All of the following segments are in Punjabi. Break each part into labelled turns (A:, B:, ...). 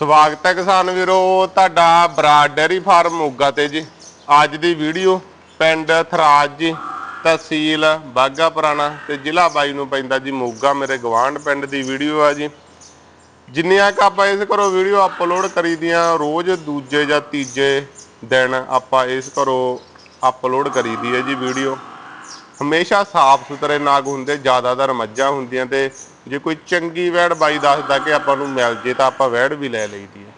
A: ਸਵਾਗਤ ਹੈ ਕਿਸਾਨ ਵੀਰੋ, ਤੁਹਾਡਾ ਬਰਾਡ ਡੈਰੀ ਫਾਰਮ ਮੋਗਾ ਤੇ ਜੀ। ਅੱਜ ਦੀ ਵੀਡੀਓ ਪਿੰਡ ਥਰਾਜ ਜੀ, ਤਹਿਸੀਲ ਬਾਗਾ ਪੁਰਾਣਾ ਤੇ ਜ਼ਿਲ੍ਹਾ ਬਾਈ ਨੂੰ ਪੈਂਦਾ ਜੀ ਮੋਗਾ, ਮੇਰੇ ਗਵਾਂਢ ਪਿੰਡ ਦੀ ਵੀਡੀਓ ਆ ਜੀ। ਜਿੰਨੀਆਂ ਕ ਆਪਾਂ ਇਸ ਘਰੋਂ ਵੀਡੀਓ ਅਪਲੋਡ ਕਰੀਦੀਆਂ ਰੋਜ਼ ਦੂਜੇ ਜਾਂ ਤੀਜੇ ਦਿਨ ਆਪਾਂ ਇਸ ਘਰੋਂ ਅਪਲੋਡ ਕਰੀਦੀ ਹੈ ਜੀ ਵੀਡੀਓ। ਹਮੇਸ਼ਾ ਸਾਫ਼ ਸੁਥਰੇ ਨਾਗ ਹੁੰਦੇ, ਜ਼ਿਆਦਾਤਰ ਮੱਝਾਂ ਹੁੰਦੀਆਂ ਤੇ ਜੇ ਕੋਈ ਚੰਗੀ ਵੈੜ ਬਾਈ ਦੱਸਦਾ ਕਿ ਆਪਾਂ ਨੂੰ ਮਿਲ ਜੇ ਤਾਂ ਆਪਾਂ ਵੈੜ ਵੀ ਲੈ ਲਈਦੀ ਹੈ।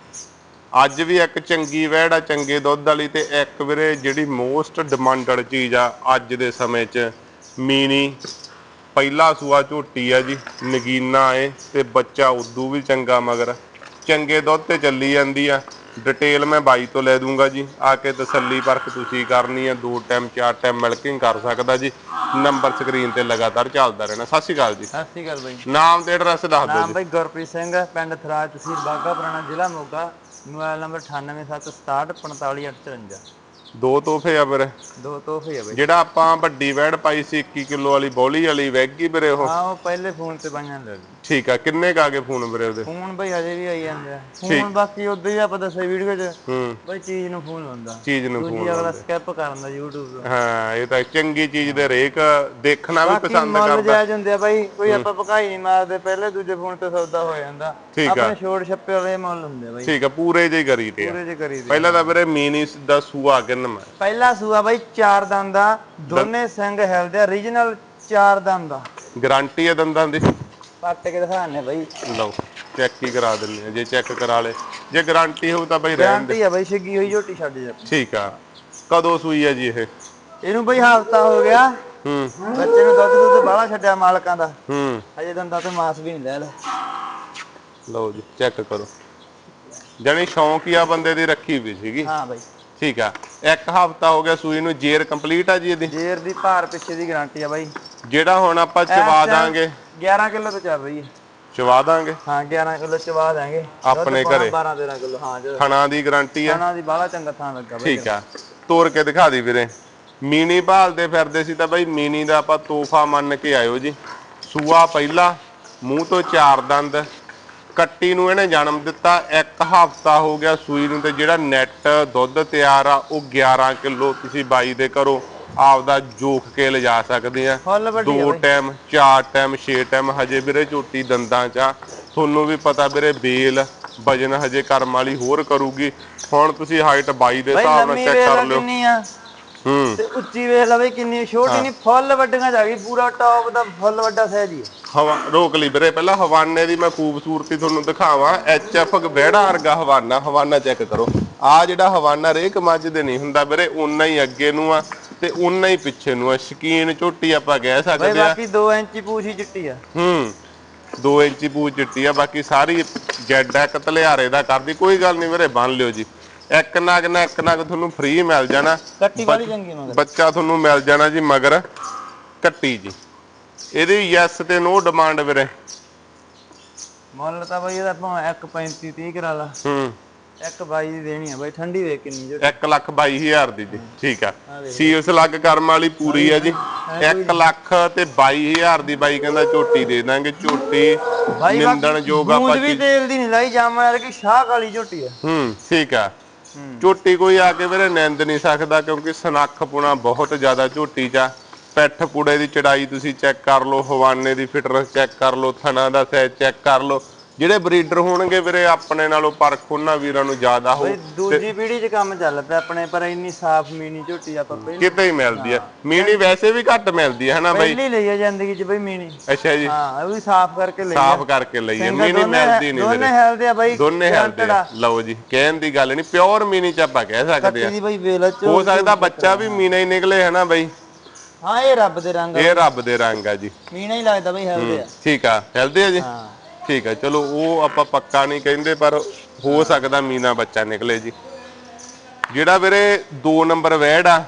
A: ਅੱਜ ਵੀ ਇੱਕ ਚੰਗੀ ਵੈੜ ਆ, ਚੰਗੇ ਦੁੱਧ ਵਾਲੀ ਤੇ ਇੱਕ ਵੀਰੇ ਜਿਹੜੀ ਮੋਸਟ ਡਿਮਾਂਡਡ ਚੀਜ਼ ਆ ਅੱਜ ਦੇ ਸਮੇਂ 'ਚ ਮੀਨੀ ਪਹਿਲਾ ਸੂਆ ਝੋਟੀ ਆ ਜੀ, ਨਗੀਨਾ ਏ ਤੇ ਬੱਚਾ ਉਦੋਂ ਵੀ ਚੰਗਾ ਮਗਰ। ਚੰਗੇ ਦੁੱਧ ਤੇ ਚੱਲੀ ਜਾਂਦੀ ਆ। ਡਿਟੇਲ ਮੈਂ ਬਾਈ ਤੋਂ ਲੈ ਦੂੰਗਾ ਜੀ। ਆ ਕੇ ਤਸੱਲੀ ਪਰਖ ਤੁਸੀਂ ਕਰਨੀ ਆ ਦੋ ਟਾਈਮ ਚਾਰ ਟਾਈਮ ਮਿਲਕਿੰਗ ਕਰ ਸਕਦਾ ਜੀ। ਨੰਬਰ ਸਕਰੀਨ ਤੇ ਲਗਾਤਾਰ ਚੱਲਦਾ ਰਹਿਣਾ। ਸਤਿ ਸ਼੍ਰੀ ਅਕਾਲ ਜੀ।
B: ਸਤਿ ਸ਼੍ਰੀ ਅਕਾਲ ਬਾਈ।
A: ਨਾਮ ਤੇ ਐਡਰੈਸ ਦੱਸ ਦਿਓ
B: ਨਾਮ
A: ਜੀ।
B: ਬਾਈ ਗੁਰਪ੍ਰੀਤ ਸਿੰਘ ਪਿੰਡ ਥਰਾਜ ਤਹਿਸੀਲ ਬਾਗਾ ਪੁਰਾਣਾ ਜ਼ਿਲ੍ਹਾ ਮੋਗਾ। ਮੋਬਾਈਲ ਨੰਬਰ 9876645854
A: ਦੋ ਤੋਹਫੇ ਆ ਵੀਰੇ।
B: ਦੋ ਤੋਹਫੇ ਆ ਬਾਈ।
A: ਜਿਹੜਾ ਆਪਾਂ ਵੱਡੀ ਵੈੜ ਪਾਈ ਸੀ 21 ਕਿਲੋ ਵਾਲੀ ਬੋਲੀ ਵਾਲੀ ਵੈਗੀ ਵੀਰੇ ਉਹ।
B: ਹਾਂ ਉਹ ਪਹਿਲੇ ਫੋਨ ਤੇ ਬਾਈਆਂ ਲੈ ਲਈ।
A: ਠੀਕ ਆ ਕਿੰਨੇ ਕਾ ਕੇ ਫੋਨ ਵੀਰੇ ਉਹਦੇ?
B: ਫੋਨ ਬਾਈ ਹਜੇ ਵੀ ਆਈ ਜਾਂਦੇ ਆ। ਫੋਨ ਬਾਕੀ ਉਦੋਂ ਹੀ ਆਪਾਂ ਦੱਸਿਆ ਵੀਡੀਓ 'ਚ।
A: ਹੂੰ।
B: ਬਾਈ ਚੀਜ਼ ਨੂੰ ਫੋਨ ਹੁੰਦਾ।
A: ਚੀਜ਼ ਨੂੰ
B: ਦੂਜੀ ਅਗਲਾ ਸਕਿਪ ਕਰ ਦਿੰਦਾ YouTube ਤੋਂ।
A: ਹਾਂ ਇਹ ਤਾਂ ਚੰਗੀ ਚੀਜ਼ ਦੇ ਰੇਕ ਦੇਖਣਾ ਵੀ
B: ਬਾਕੀ
A: ਪਸੰਦ ਕਰਦਾ।
B: ਜਾਇਜ਼ ਹੁੰਦੇ ਆ ਬਾਈ ਕੋਈ ਆਪਾਂ ਪਕਾਈ ਨਹੀਂ ਮਾਰਦੇ ਪਹਿਲੇ ਦੂਜੇ ਫੋਨ ਤੇ ਸੌਦਾ ਹੋ ਜਾਂਦਾ। ਆਪਣੇ ਛੋੜ ਛੱਪੇ ਵਾਲੇ ਮੁੱਲ ਹੁੰਦੇ ਬਾਈ।
A: ਠੀਕ ਆ ਪੂਰੇ ਜਿਹੇ ਕਰੀ ਤੇ ਆ।
B: ਪੂਰੇ ਜੇ ਕਰੀ ਦੇ
A: ਪਹਿਲਾਂ ਤਾਂ ਵੀਰੇ ਮੀਨੀ ਦਾ ਸੂਆ ਕਿੰਨ ਮੈਂ
B: ਪਹਿਲਾ ਸੂਆ ਬਾਈ ਚਾਰ ਦੰਦ ਦਾ ਦੋਨੇ ਸਿੰਘ ਹੈਲਦੇ ਆ ਰੀਜਨਲ ਚਾਰ ਦੰਦ ਦਾ
A: ਗਾਰੰਟੀ ਆ ਦੰਦਾਂ ਦੀ।
B: ਪੱਟ ਕੇ ਦਿਖਾਣੇ ਬਾਈ।
A: ਲਓ ਚੈੱਕ ਹੀ ਕਰਾ ਦਿੰਦੇ ਆ ਜੇ ਚੈੱਕ ਕਰਾ ਲੇ ਜੇ ਗਾਰੰਟੀ ਹੋਊ ਤਾਂ ਬਈ ਰਹਿਣ ਦੇ।
B: ਗਾਰੰਟੀ ਆ ਬਾਈ ਛੱਗੀ ਹੋਈ ਝੋਟੀ ਛੱਡ ਜਾ।
A: ਠੀਕ ਆ। ਕਦੋਂ ਸੂਈ ਆ ਜੀ ਇਹ?
B: ਇਹਨੂੰ ਬਾਈ ਹਫਤਾ ਹੋ ਗਿਆ।
A: ਹੂੰ।
B: ਬੱਚੇ ਨੂੰ ਦੁੱਧ ਦੁੱਧ ਬਾਹਲਾ ਛੱਡਿਆ ਮਾਲਕਾਂ ਦਾ।
A: ਹੂੰ।
B: ਅਜੇ ਦੰਦਾਂ ਤੇ ਮਾਸ ਵੀ ਨਹੀਂ ਲੈ ਲੈ।
A: ਲਓ ਜੀ ਚੈੱਕ ਕਰੋ। ਜਾਣੀ ਸ਼ੌਂਕ ਹੀ ਆ ਬੰਦੇ ਦੀ ਰੱਖੀ ਵੀ ਸੀਗੀ।
B: ਹਾਂ ਬਾਈ।
A: ਠੀਕ ਆ। ਇੱਕ ਹਫਤਾ ਹੋ ਗਿਆ ਸੂਈ ਨੂੰ ਜੇਰ ਕੰਪਲੀਟ ਆ ਜੀ ਇਹਦੀ?
B: ਜੇਰ ਦੀ ਭਾਰ ਪਿੱਛੇ ਦੀ ਗਾਰੰਟੀ ਆ ਬਾਈ।
A: ਜਿਹੜਾ ਹੁਣ ਆਪਾਂ ਚਵਾ ਦਾਂਗੇ।
B: 11 ਕਿਲੋ ਤੋਂ ਚੱਲ ਰਹੀ ਹੈ।
A: ਚਵਾ ਦਾਂਗੇ।
B: ਹਾਂ 11 ਕਿਲੋ ਚਵਾ ਦਾਂਗੇ
A: ਆਪਣੇ ਘਰੇ?
B: 12 13 ਕਿਲੋ ਹਾਂ ਜੋ
A: ਥਣਾ ਦੀ ਗਾਰੰਟੀ ਆ
B: ਖਾਣਾ ਦੀ ਬਾਹਲਾ ਚੰਗਾ ਥਾਂ ਲੱਗਾ ਬਾਈ
A: ਠੀਕ ਆ। ਤੋੜ ਕੇ ਦਿਖਾ ਦੀ ਵੀਰੇ। ਮੀਨੀ ਭਾਲਦੇ ਫਿਰਦੇ ਸੀ ਤਾਂ ਬਾਈ ਮੀਨੀ ਦਾ ਆਪਾਂ ਤੋਹਫਾ ਮੰਨ ਕੇ ਆਇਓ ਜੀ। ਸੂਆ ਪਹਿਲਾ ਮੂੰਹ ਤੋਂ ਚਾਰ ਦੰਦ। ਕੱਟੀ ਨੂੰ ਇਹਨੇ ਜਨਮ ਦਿੱਤਾ। ਇੱਕ ਹਫਤਾ ਹੋ ਗਿਆ ਸੂਈ ਨੂੰ ਤੇ ਜਿਹੜਾ ਨੈਟ ਦੁੱਧ ਤਿਆਰ ਆ ਉਹ 11 ਕਿਲੋ ਤੁਸੀਂ ਬਾਈ ਦੇ ਘਰੋਂ ਆਪਦਾ ਜੋਖ ਕੇ ਲਿਜਾ ਸਕਦੇ ਆ।
B: ਫੁੱਲ ਵੱਡੀ ਆ
A: ਦੋ
B: ਬਾਈ।
A: ਟਾਈਮ ਚਾਰ ਟਾਈਮ ਛੇ ਟਾਈਮ ਹਜੇ ਵੀਰੇ ਝੋਟੀ ਦੰਦਾਂ ਚ ਆ। ਤੁਹਾਨੂੰ ਵੀ ਪਤਾ ਵੀਰੇ ਬੇਲ ਵਜਨ ਹਜੇ ਕਰਮ ਵਾਲੀ ਹੋਰ ਕਰੂਗੀ। ਹੁਣ ਤੁਸੀਂ ਹਾਈਟ 22 ਦੇ
B: ਬਾਈ
A: ਹਿਸਾਬ ਨਾਲ
B: ਲੰਮੀ
A: ਚੈੱਕ
B: ਵੇਖ
A: ਕਰ ਲਿਓ।
B: ਕਿੰਨੀ ਆ।
A: ਹੂੰ।
B: ਤੇ ਉੱਚੀ ਵੇਖ ਲੈ ਬਈ ਕਿੰਨੀ ਛੋਟੀ ਨਹੀਂ ਫੁੱਲ ਵੱਡੀਆਂ ਜਾ ਗਈ ਪੂਰਾ ਟੌਪ ਦਾ ਫੁੱਲ ਵੱਡਾ ਸਾਈਜ਼ ਹੀ
A: ਹਵਾ ਰੋਕ ਲਈ ਵੀਰੇ ਪਹਿਲਾਂ। ਹਵਾਨੇ ਦੀ ਮੈਂ ਖੂਬਸੂਰਤੀ ਤੁਹਾਨੂੰ ਦਿਖਾਵਾਂ। ਐਫ ਬਹਿੜਾ ਵਰਗਾ ਹਵਾਨਾ। ਹਵਾਨਾ ਚੈੱਕ ਕਰੋ। ਆ ਜਿਹੜਾ ਹਵਾਨਾ ਰੇਕ ਮੱਝ ਦੇ ਨਹੀਂ ਹੁੰਦਾ ਵੀਰੇ ਉਨਾ ਹੀ ਅੱਗੇ ਨੂੰ ਆ ਤੇ ਉਨਾ ਹੀ ਪਿੱਛੇ ਨੂੰ ਆ। ਸ਼ਕੀਨ ਝੋਟੀ ਆਪਾਂ ਕਹਿ
B: ਬਈ
A: ਸਕਦੇ ਆ।
B: ਬਾਕੀ 2 ਇੰਚੀ ਪੂਛੀ ਚਿੱਟੀ ਆ।
A: ਹੂੰ 2 ਇੰਚੀ ਪੂਛ ਚਿੱਟੀ ਆ ਬਾਕੀ ਸਾਰੀ ਜੈਡ ਇੱਕ ਤਲਿਆਰੇ ਦਾ ਕਰਦੀ ਕੋਈ ਗੱਲ ਨਹੀਂ ਵੀਰੇ ਬੰਨ ਲਿਓ ਜੀ। ਇੱਕ ਨਗ ਨਾ ਇੱਕ ਨਗ ਤੁਹਾਨੂੰ ਫ੍ਰੀ ਮਿਲ ਜਾਣਾ।
B: ਕੱਟੀ ਵਾਲੀ ਚੰਗੀ ਮਗਰ
A: ਬੱਚਾ ਤੁਹਾਨੂੰ ਮਿਲ ਜਾਣਾ ਜੀ ਮਗਰ ਕੱਟੀ ਜੀ। ਇਹਦੀ ਯੈਸ ਤੇ ਨੋ ਡਿਮਾਂਡ ਵੀਰੇ।
B: ਮੁੱਲ ਤਾਂ ਬਈ ਇਹਦਾ ਭਾਵੇਂ 1.35 30 ਕਰਾ ਲਾ।
A: ਹੂੰ।
B: 1.22 ਦੀ ਦੇਣੀ ਆ ਬਈ ਠੰਡੀ ਵੇਖ ਕਿੰਨੀ ਝੋਟੀ
A: 1 ਲੱਖ 22 ਹਜ਼ਾਰ ਦੀ ਜੀ ਠੀਕ ਆ। ਸੀਲਸ ਲੱਗ ਕਰਮ ਵਾਲੀ ਪੂਰੀ ਆ ਜੀ। 1 ਲੱਖ ਤੇ 22 ਹਜ਼ਾਰ ਦੀ ਬਾਈ ਕਹਿੰਦਾ ਝੋਟੀ ਦੇ ਦਾਂਗੇ ਝੋਟੀ ਨਿੰਦਣ ਯੋਗ ਆਪਾਂ
B: ਵੀ ਤੇਲ ਦੀ ਨਹੀਂ ਲਾਈ ਜਾਮਾ ਯਾਰ ਕਿ ਸ਼ਾਹ ਕਾਲੀ ਝੋਟੀ ਆ।
A: ਹੂੰ ਠੀਕ ਆ। ਝੋਟੀ ਕੋਈ ਆ ਕੇ ਵੀਰੇ ਨਿੰਦ ਨਹੀਂ ਸਕਦਾ ਕਿਉਂਕਿ ਸਨੱਖ ਪੁਣਾ ਬਹੁਤ ਜ਼ਿਆਦਾ ਝੋਟੀ ਚ ਆ। ਪੈਠ ਪੁੜੇ ਦੀ ਚੜਾਈ ਤੁਸੀਂ ਚੈੱਕ ਕਰ ਲਓ ਹਵਾਨੇ ਦੀ ਫਿਟਨੈਸ ਚੈੱਕ ਕਰ ਲਓ ਥਣਾ ਦਾ ਸਾਈਜ਼ ਚੈੱਕ ਕਰ ਲਓ। ਜਿਹੜੇ ਬਰੀਡਰ ਹੋਣਗੇ ਵੀਰੇ ਆਪਣੇ ਨਾਲੋਂ ਪਰਖ ਉਹਨਾਂ ਵੀਰਾਂ ਨੂੰ ਜ਼ਿਆਦਾ ਹੋ
B: ਬਈ ਦੂਜੀ ਪੀੜ੍ਹੀ 'ਚ ਕੰਮ ਚੱਲ ਪਿਆ ਆਪਣੇ ਪਰ ਇੰਨੀ ਸਾਫ਼ ਮੀਨੀ ਝੋਟੀ ਆਪਾਂ ਪਹਿਲੀ
A: ਕਿਤੇ ਹੀ ਮਿਲਦੀ ਆ ਮੀਣੀ ਵੈਸੇ ਵੀ ਘੱਟ ਮਿਲਦੀ ਹੈ ਹਨਾ ਬਾਈ?
B: ਪਹਿਲੀ ਲਈ ਆ ਜ਼ਿੰਦਗੀ 'ਚ ਬਈ ਮੀਨੀ।
A: ਅੱਛਾ ਜੀ।
B: ਹਾਂ ਉਹ ਵੀ ਸਾਫ਼ ਕਰਕੇ ਲਈ ਆ
A: ਸਾਫ਼ ਕਰਕੇ ਲਈਏ
B: ਸਿੰਗਲ
A: ਮੀਣੀ
B: ਦੋਨੇ-
A: ਮਿਲਦੀ ਨਹੀਂ
B: ਦੋਨੇ
A: ਵੀਰੇ।
B: ਹੈਲਦੇ ਆ ਬਾਈ
A: ਦੋਨੇ ਹੈਲਦੇ ਆ। ਲਓ ਜੀ ਕਹਿਣ ਦੀ ਗੱਲ ਨਹੀਂ ਪਿਓਰ ਮੀਨੀ ਚ ਆਪਾਂ ਕਹਿ ਸਕਦੇ ਆ
B: ਦੀ ਬਈ ਵੇਲਾ ਚ
A: ਹੋ ਸਕਦਾ ਬੱਚਾ ਵੀ ਮੀਨਾ ਹੀ ਨਿਕਲੇ ਹਨਾ ਬਾਈ?
B: ਹਾਂ ਇਹ ਰੱਬ ਦੇ ਰੰਗ ਆ।
A: ਇਹ ਰੱਬ ਦੇ ਰੰਗ ਆ ਜੀ।
B: ਮੀਨਾ ਹੀ ਲੱਗਦਾ ਬਈ ਹੈਲਦੇ ਆ।
A: ਠੀਕ ਆ। ਹੈਲਦੇ ਆ ਜੀ?
B: ਹਾਂ।
A: ਠੀਕ ਹੈ, ਚਲੋ ਉਹ ਆਪਾਂ ਪੱਕਾ ਨਹੀਂ ਕਹਿੰਦੇ, ਪਰ ਹੋ ਸਕਦਾ ਮੀਨਾ ਬੱਚਾ ਨਿਕਲੇ ਜੀ। ਜਿਹੜਾ ਵੀਰੇ 2 ਨੰਬਰ ਵੈੜ ਆ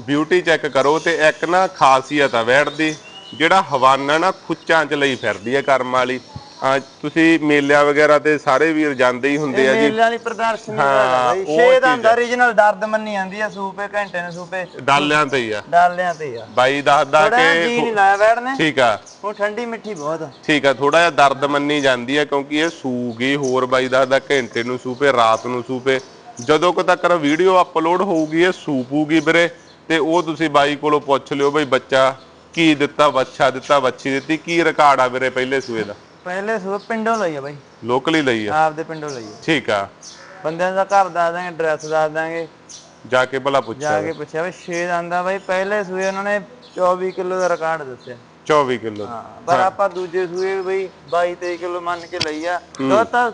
A: ਬਿਊਟੀ ਚੈੱਕ ਕਰੋ ਤੇ ਇੱਕ ਨਾ ਖਾਸੀਅਤ ਆ ਵੈੜ ਦੀ, ਜਿਹੜਾ ਹਵਾਨਾ ਨਾ ਖੁੱਚਾਂ ਚ ਲਈ ਫਿਰਦੀ ਹੈ ਕਰਮ ਵਾਲੀ। ਆ ਤੁਸੀਂ ਮੇਲਿਆਂ ਵਗੈਰਾ ਤੇ ਸਾਰੇ ਵੀਰ ਜਾਂਦੇ ਹੀ ਹੁੰਦੇ ਆ ਜੀ।
B: ਮੇਲੇ ਵਾਲੀ ਪ੍ਰਦਰਸ਼ਨੀ ਦਾ
A: ਹਾਂ,
B: ਬਾਈ
A: ਉਹ
B: ਛੇ
A: ਚੀਜ਼
B: ਦਾ। ਹੁੰਦਾ origignal ਦਰਦ ਮੰਨੀ ਜਾਂਦੀ ਆ ਸੂਪੇ ਘੰਟੇ ਨੇ ਸੂਪੇ
A: ਡਾਲਿਆਂ ਤੇ ਹੀ ਆ।
B: ਡਾਲਿਆਂ ਤੇ ਆ।
A: ਬਾਈ ਦੱਸਦਾ
B: ਥੋੜਾ ਜੀ ਨਹੀਂ
A: ਕਿ
B: ਲਾਇਆ ਬੈਠਨੇ
A: ਠੀਕ ਆ।
B: ਹੁਣ ਠੰਡੀ ਮਿੱਠੀ ਬਹੁਤ ਆ।
A: ਠੀਕ ਆ ਥੋੜਾ ਜਿਹਾ ਦਰਦ ਮੰਨੀ ਜਾਂਦੀ ਹੈ ਕਿਉਂਕਿ ਇਹ ਸੂਗੀ ਹੋਰ ਬਾਈ ਦੱਸਦਾ ਘੰਟੇ ਨੂੰ ਸੂਪੇ ਰਾਤ ਨੂੰ ਸੂਪੇ ਜਦੋਂ ਕੋ ਤੱਕ ਵੀਡੀਓ ਅਪਲੋਡ ਹੋਊਗੀ ਇਹ ਸੂਪੂਗੀ ਵੀਰੇ। ਤੇ ਉਹ ਤੁਸੀਂ ਬਾਈ ਕੋਲੋਂ ਪੁੱਛ ਲਿਓ ਬਈ ਬੱਚਾ ਕੀ ਦਿੱਤਾ ਬੱਚਾ ਦਿੱਤਾ ਬੱਚੀ ਦਿੱਤੀ ਕੀ ਰਿਕਾਰਡ ਆ ਵੀਰੇ ਪਹਿਲੇ ਸੂਏ ਦਾ?
B: ਪਹਿਲੇ ਸੂਪ ਪਿੰਡੋਂ ਲਈ ਆ ਬਾਈ।
A: ਲੋਕਲੀ ਲਈ ਆ?
B: ਆਪਦੇ ਪਿੰਡੋਂ ਲਈ ਆ।
A: ਠੀਕ ਆ।
B: ਬੰਦਿਆਂ ਦਾ ਘਰ ਦੱਸ ਦਾਂਗੇ ਐਡਰੈਸ ਦੱਸ ਦਾਂਗੇ
A: ਜਾ ਕੇ ਭਲਾ ਪੁੱਛਿਆ
B: ਜਾ ਕੇ ਪੁੱਛਿਆ ਵੀ ਛੇ ਦਾ ਆਂਦਾ ਬਾਈ ਪਹਿਲੇ ਸੂਏ ਉਹਨਾਂ ਨੇ 24 ਕਿਲੋ ਦਾ ਰਿਕਾਰਡ ਦੱਸਿਆ
A: 24 ਕਿਲੋ।
B: ਹਾਂ ਪਰ ਆਪਾਂ ਦੂਜੇ ਸੂਏ ਬਈ 22 23 ਕਿਲੋ ਮੰਨ ਕੇ ਲਈ ਆ। ਤਾਂ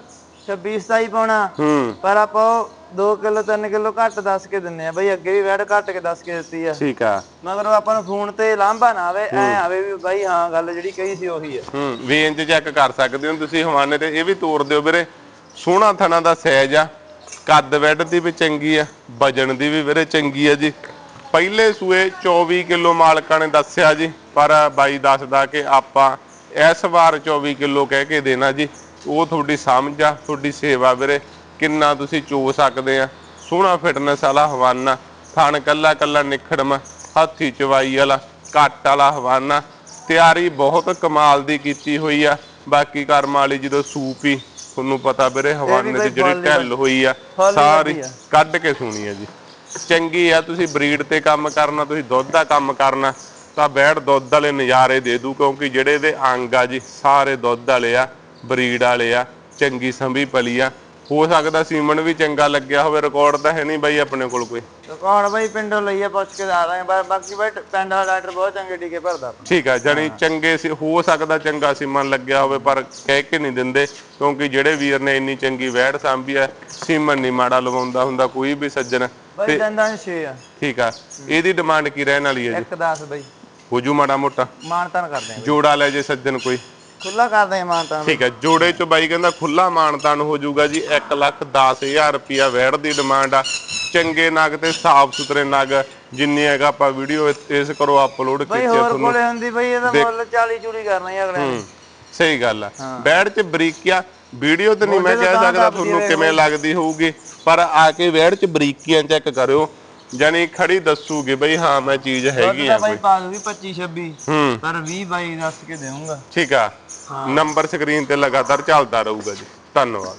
B: 26 27 ਪਾਉਣਾ।
A: ਹੂੰ।
B: ਪਰ ਆਪਾਂ 2 ਕਿਲੋ 3 ਕਿਲੋ ਘੱਟ ਦੱਸ ਕੇ ਦਿੰਨੇ ਆ ਬਈ ਅੱਗੇ ਵੀ ਵੈਟ ਘੱਟ ਕੇ ਦੱਸ ਕੇ ਦਿੱਤੀ ਆ।
A: ਠੀਕ ਆ।
B: ਮਗਰ ਆਪਾਂ ਨੂੰ ਫੋਨ ਤੇ ਲਾਂਭਾ ਨਾ ਆਵੇ ਐ ਆਵੇ ਵੀ ਬਾਈ ਹਾਂ ਗੱਲ ਜਿਹੜੀ ਕਹੀ ਸੀ ਉਹੀ ਆ।
A: ਹੂੰ ਵੇਨ ਚ ਚੈੱਕ ਕਰ ਸਕਦੇ ਹੋ ਤੁਸੀਂ ਹਵਾਨੇ ਤੇ ਇਹ ਵੀ ਤੋੜ ਦਿਓ ਵੀਰੇ। ਸੋਹਣਾ ਥਣਾ ਦਾ ਸਾਈਜ਼ ਆ। ਕੱਦ ਵੈਡ ਦੀ ਵੀ ਚੰਗੀ ਆ ਵਜਨ ਦੀ ਵੀ ਵੀਰੇ ਚੰਗੀ ਆ ਜੀ। ਪਹਿਲੇ ਸੂਏ 24 ਕਿਲੋ ਮਾਲਕਾਂ ਨੇ ਦੱਸਿਆ ਜੀ ਪਰ ਬਾਈ ਦੱਸਦਾ ਕਿ ਆਪਾਂ ਇਸ ਵਾਰ 24 ਕਿਲੋ ਕਹਿ ਕੇ ਦੇਣਾ ਜੀ। ਉਹ ਤੁਹਾਡੀ ਸਮਝ ਆ ਤੁਹਾਡੀ ਸੇਵਾ ਵੀਰੇ। ਕਿੰਨਾ ਤੁਸੀਂ ਚੋ ਸਕਦੇ ਆ? ਸੋਹਣਾ ਫਿਟਨੈਸ ਵਾਲਾ ਹਵਾਨਾ ਥਣ ਕੱਲਾ ਕੱਲਾ ਨਿਖੜਮ ਹੱਥੀ ਚਵਾਈ ਵਾਲਾ ਕੱਟ ਵਾਲਾ ਹਵਾਨਾ। ਤਿਆਰੀ ਬਹੁਤ ਕਮਾਲ ਦੀ ਕੀਤੀ ਹੋਈ ਆ। ਬਾਕੀ ਕਰਮ ਵਾਲੀ ਜਦੋਂ ਸੂਪ ਹੀ ਤੁਹਾਨੂੰ ਪਤਾ ਵੀਰੇ ਹਵਾਨੇ ਦੀ ਜਿਹੜੀ ਢਿੱਲ ਹੋਈ ਆ ਸਾਰੀ। ਕੱਢ ਕੇ ਸੁਣੀ ਆ ਜੀ। ਚੰਗੀ ਆ ਤੁਸੀਂ ਬਰੀਡ ਤੇ ਕੰਮ ਕਰਨਾ ਤੁਸੀਂ ਦੁੱਧ ਦਾ ਕੰਮ ਕਰਨਾ ਤਾਂ ਬੈੜ ਦੁੱਧ ਵਾਲੇ ਨਜ਼ਾਰੇ ਦੇ ਦੂ ਕਿਉਂਕਿ ਜਿਹੜੇ ਇਹਦੇ ਅੰਗ ਆ ਜੀ ਸਾਰੇ ਦੁੱਧ ਵਾਲੇ ਆ ਬਰੀਡ ਵਾਲੇ ਆ ਚੰਗੀ ਸੰਭੀ ਪਲੀ ਆ। ਹੋ ਸਕਦਾ ਸੀਮਨ ਵੀ ਚੰਗਾ ਲੱਗਿਆ ਹੋਵੇ ਰਿਕਾਰਡ ਤਾਂ ਹੈ ਨਹੀਂ ਬਾਈ ਆਪਣੇ ਕੋਲ ਕੋਈ।
B: ਕੌਣ ਬਾਈ ਪਿੰਡੋਂ ਲਈ ਆ ਪੁੱਛ ਕੇ ਦੱਸ ਦਾਂਗੇ ਬਾ- ਬਾਕੀ ਬਾਈ ਪਿੰਡ ਵਾਲਾ ਡਾਕਟਰ ਬਹੁਤ ਚੰਗੇ ਟੀਕੇ ਭਰਦਾ
A: ਠੀਕ ਆ ਜਾਨੀ ਚੰਗੇ ਸੀ ਹੋ ਸਕਦਾ ਚੰਗਾ ਸੀਮਨ ਲੱਗਿਆ ਹੋਵੇ ਪਰ ਕਹਿ ਕੇ ਨਹੀਂ ਦਿੰਦੇ ਕਿਉਂਕਿ ਜਿਹੜੇ ਵੀਰ ਨੇ ਇੰਨੀ ਚੰਗੀ ਵਹਿੜ ਸਾਂਭੀ ਆ ਸੀਮਨ ਨਹੀਂ ਮਾੜਾ ਲਵਾਉਂਦਾ ਹੁੰਦਾ ਕੋਈ ਵੀ ਸੱਜਣ।
B: ਬਾਈ ਦੰਦਾਂ 'ਚ 6 ਆ।
A: ਠੀਕ ਆ ਇਹਦੀ ਡਿਮਾਂਡ ਕੀ ਰਹਿਣ ਵਾਲੀ ਹੈ ਜੀ?
B: ਇੱਕ 10 ਬਾਈ।
A: ਹੋ ਜੂ ਮਾੜਾ ਮੋਟਾ।
B: ਮਾਨਤਾਨ ਕਰਦੇ ਆ
A: ਜੋੜਾ ਲੈ ਜੇ ਸੱਜਣ ਕੋਈ।
B: ਖੁੱਲਾ ਕਰਦੇ ਆ ਮਾਨਤਾਨ।
A: ਠੀਕ ਹੈ ਜੋੜੇ ਚ ਬਾਈ ਕਹਿੰਦਾ ਖੁੱਲਾ ਮਾਨਤਾਨ ਹੋ ਜਾਊਗਾ ਜੀ 1 ਲੱਖ 10000 ਰੁਪਿਆ ਵੈੜ ਦੀ ਡਿਮਾਂਡ ਆ। ਚੰਗੇ ਨਗ ਤੇ ਸਾਫ਼ ਸੁਥਰੇ ਨਗ ਜਿੰਨੀ ਹੈਗਾ ਆਪਾਂ ਵੀਡੀਓ ਇਸ ਕਰੋ ਅਪਲੋਡ
B: ਬਾਈ
A: ਕੀਤੀ ਆ
B: ਹੋਰ
A: ਤੁਹਾਨੂੰ।
B: ਕੋਲੇ ਹੁੰਦੀ ਬਾਈ ਇਹਦਾ ਮੁੱਲ 40 ਚੂੜੀ ਕਰਨੀ ਅਗਲੇ ਨੇ।
A: ਸਹੀ ਗੱਲ ਆ। ਵੈੜ ਚ ਬਰੀਕੀਆ ਵੀਡੀਓ ਤੇ ਨਹੀਂ ਮੈਂ ਕਹਿ ਸਕਦਾ ਤੁਹਾਨੂੰ ਕਿਵੇਂ ਲੱਗਦੀ ਹੋਊਗੀ ਪਰ ਆ ਕੇ ਵੈੜ ਚ ਬਰੀਕੀਆਂ ਚੈੱਕ ਕਰਿਓ ਜਾਨੀ ਖੜੀ ਦੱਸੂਗੀ ਬਈ ਹਾਂ ਮੈਂ ਚੀਜ਼ ਹੈਗੀ ਆ
B: ਬਾਈ ਪਾ ਦੂਗੀ 25 26
A: ਹੂੰ।
B: ਪਰ 20 ਬਾਈ ਦੱਸ ਕੇ ਦੇਵਾਂਗਾ
A: ਠੀਕ ਆ। ਨੰਬਰ ਸਕਰੀਨ ਤੇ ਲਗਾਤਾਰ ਚੱਲਦਾ ਰਹੂਗਾ ਜੀ। ਧੰਨਵਾਦ।